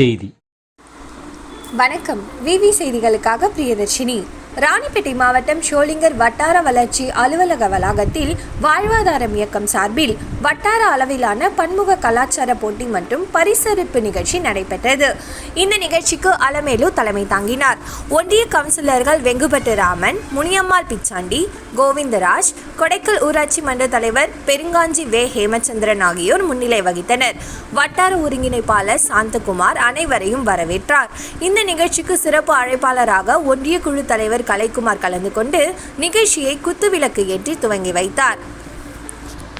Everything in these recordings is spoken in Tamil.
செய்தி. வணக்கம். விவி செய்திகளுக்காக பிரியதர்ஷினி. ராணிப்பேட்டை மாவட்டம் ஷோலிங்கர் வட்டார வளர்ச்சி அலுவலக வளாகத்தில் வாழ்வாதாரம் இயக்கம் சார்பில் வட்டார அளவிலான பன்முக கலாச்சார போட்டி மற்றும் பரிசரிப்பு நிகழ்ச்சி நடைபெற்றது. இந்த நிகழ்ச்சிக்கு அலமேலு தலைமை தாங்கினார். ஒன்றிய கவுன்சிலர்கள் வெங்குபட்டு ராமன் முனியம்மாள் பிச்சாண்டி கோவிந்தராஜ் கொடைக்கல் ஊராட்சி மன்ற தலைவர் பெருங்காஞ்சி வே. ஹேமச்சந்திரன் ஆகியோர் முன்னிலை வகித்தனர். வட்டார ஒருங்கிணைப்பாளர் சாந்தகுமார் அனைவரையும் வரவேற்றார். இந்த நிகழ்ச்சிக்கு சிறப்பு அழைப்பாளராக ஒன்றிய குழு தலைவர் கலைக்குமார் கலந்து கொண்டு நிகழ்ச்சியை குத்துவிளக்கு ஏற்றி துவங்கி வைத்தார்.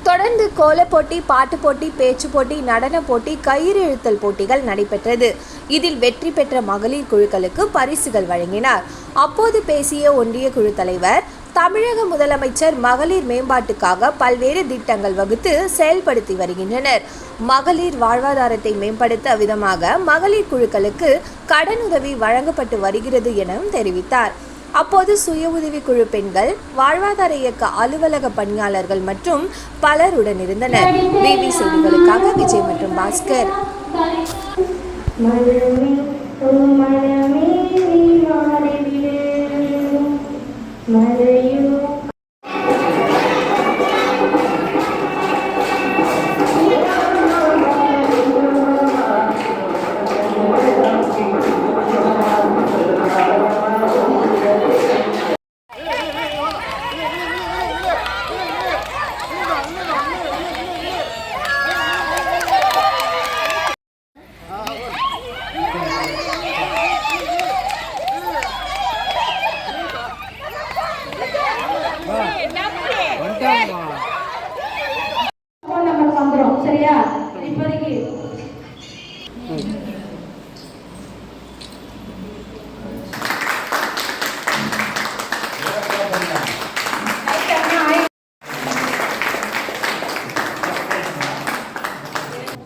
தொடர்ந்து கோலப்போட்டி பாட்டு போட்டி பேச்சு போட்டி நடன போட்டி கயிறு இழுத்தல் போட்டிகள் நடைபெற்றது. இதில் வெற்றி பெற்ற மகளிர் குழுக்களுக்கு பரிசுகள் வழங்கினார். அப்போது பேசிய ஒன்றிய குழு தலைவர் தமிழக முதலமைச்சர் மகளிர் மேம்பாட்டுக்காக பல்வேறு திட்டங்கள் வகுத்து செயல்படுத்தி வருகின்றனர். மகளிர் வாழ்வாதாரத்தை மேம்படுத்த விதமாக மகளிர் குழுக்களுக்கு கடனுதவி வழங்கப்பட்டு வருகிறது எனவும் தெரிவித்தார். அப்போது சுய உதவிக்குழு பெண்கள் வாழ்வாதார இயக்க அலுவலக பணியாளர்கள் மற்றும் பலருடன் இருந்தனர். பிபி செய்திகளுக்காக விஜய் மற்றும் பாஸ்கர். ఇప్పటికి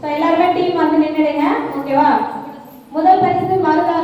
எல்லாருமே டீம் வந்து நின்றுடுங்க ஓகேவா முதல் பரிசு மருதாங்க